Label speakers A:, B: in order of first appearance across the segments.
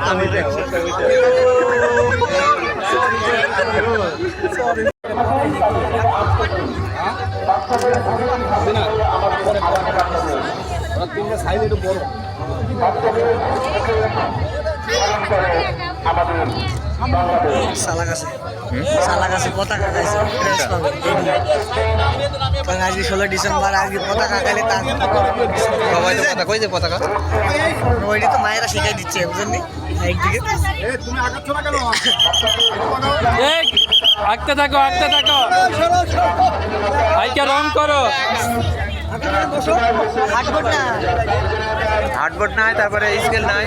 A: সালাক আছে সালাক আছে আজকে ষোলো ডিসেম্বর আজকে পতাকা খাইলে তার
B: সবাই তো কই যে পতাকা?
A: ওইটি তো মায়েরা শিখাই দিচ্ছে বুঝলেন একদিকে।
C: এই আঁকতে থাকো আঁকতে থাকো। ভাইকে রং করো।
A: হাটবোর্ড না।
B: হার্ডবোর্ড নাই তারপরে স্কেল নাই।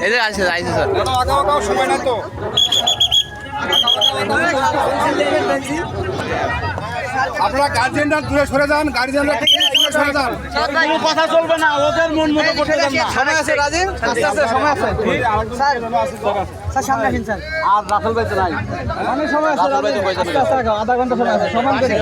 C: এই যে
B: আইছে স্যার।
D: সময় না তো। আপনারা গার্জেনরা দূরে সরে যান গার্জেনরা যান কোনো কথা চলবে না ওদের মন মতো করতে যান না।
B: সময় আছে রাজীব আস্তে আস্তে সময় আছে।
A: স্যার। স্যার সামনে আসেন স্যার।
D: আর রাসেল ভাই তো নাই।
A: অনেক সময় আছে
B: রাতুল ভাই তো পয়সা নেই।
A: আধা ঘণ্টা সময় আছে। সমান করে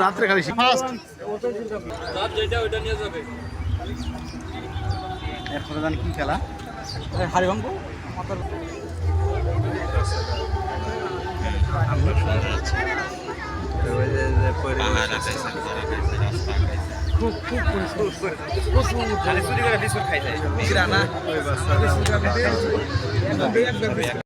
D: রাত্রে খালি ফার্স্ট
C: যেটা ওইটা নিয়ে যাবে
D: এখন জানি কি খেলা।
A: হাড়ি ভাঙবো